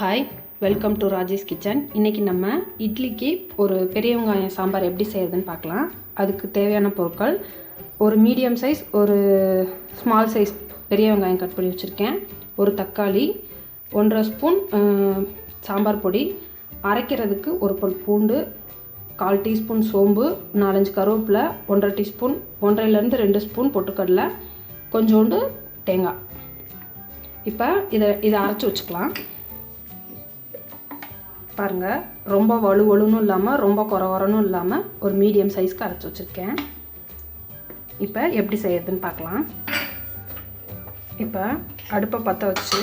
Hi welcome to Rajesh kitchen இன்றைக்கி நம்ம இட்லிக்கு ஒரு பெரிய வெங்காயம் சாம்பார் எப்படி செய்யறதுன்னு பார்க்கலாம். அதுக்கு தேவையான பொருட்கள் ஒரு மீடியம் சைஸ் ஒரு ஸ்மால் சைஸ் பெரிய வெங்காயம் கட் பண்ணி வச்சுருக்கேன். ஒரு தக்காளி ஒன்றரை ஸ்பூன் சாம்பார் பொடி அரைக்கிறதுக்கு ஒரு பல் பூண்டு கால் டீஸ்பூன் சோம்பு நாலஞ்சு கருவேப்பிலை ஒன்றரை டீஸ்பூன் ஒன்றரைலேருந்து ரெண்டு ஸ்பூன் பொட்டுக்கடலை கொஞ்சோண்டு தேங்காய். இப்போ இதை இதை அரைச்சி வச்சுக்கலாம். பாருங்கள் ரொம்ப வலு வலுன்னு இல்லாமல் ரொம்ப குறவரனும் இல்லாமல் ஒரு மீடியம் சைஸ்க்கு அரைச்சி வச்சுருக்கேன். இப்போ எப்படி செய்யறதுன்னு பார்க்கலாம். இப்போ அடுப்பை பற்ற வச்சு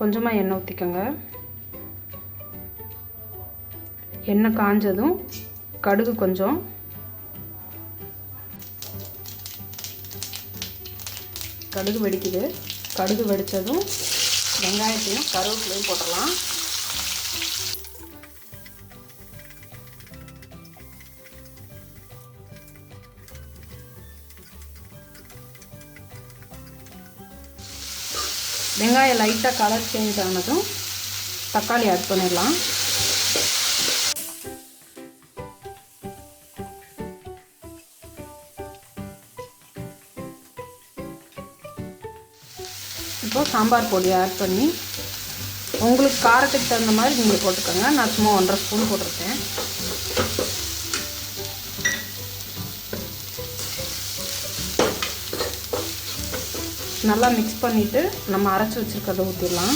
கொஞ்சமாக எண்ணெய் ஊற்றிக்கோங்க எண்ணெய் காஞ்சதும் கடுகு கொஞ்சம் கடுகு வெடிக்குது. கடுகு வெடித்ததும் வெங்காயத்தையும் கருவேப்பிலையும் போட்டுடலாம். வெங்காயம் லைட்டாக கலர் சேஞ்ச் ஆனதும் தக்காளி ஆட் பண்ணிடலாம். இப்போ சாம்பார் பொடி ஆட் பண்ணி உங்களுக்கு காரத்துக்கு தகுந்த மாதிரி நீங்கள் போட்டுக்கோங்க. நான் சும்மா ஒன்றரை ஸ்பூன் போட்டிருக்கேன். நல்லா மிக்ஸ் பண்ணிவிட்டு நம்ம அரைச்சி வச்சுருக்கிறத ஊற்றிடலாம்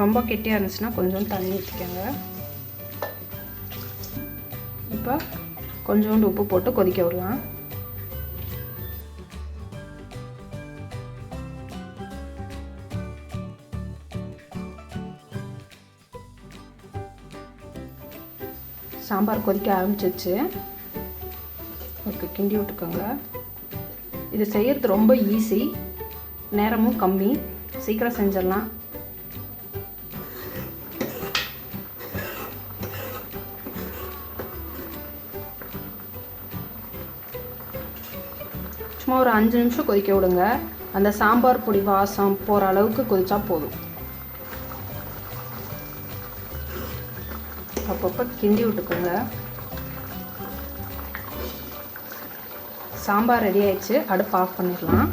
ரொம்ப கெட்டியாக இருந்துச்சுன்னா கொஞ்சம் தண்ணி ஊற்றிக்கோங்க இப்போ கொஞ்சோண்டு உப்பு போட்டு கொதிக்க விடலாம். சாம்பார் கொதிக்க ஆரம்பிச்சிச்சு ஓகே கிண்டி விட்டுக்கோங்க. இது செய்கிறது ரொம்ப ஈஸி நேரமும் கம்மி. சீக்கிரம் செஞ்சிடலாம். சும்மா ஒரு அஞ்சு நிமிஷம் கொதிக்க விடுங்க. அந்த சாம்பார் பொடி வாசம் போகிற அளவுக்கு கொதித்தா போதும். அப்பப்போ கிண்டி விட்டுக்கோங்க. சாம்பார் ரெடி ஆயிடுச்சு. அடுப்பு ஆஃப் பண்ணிடலாம்.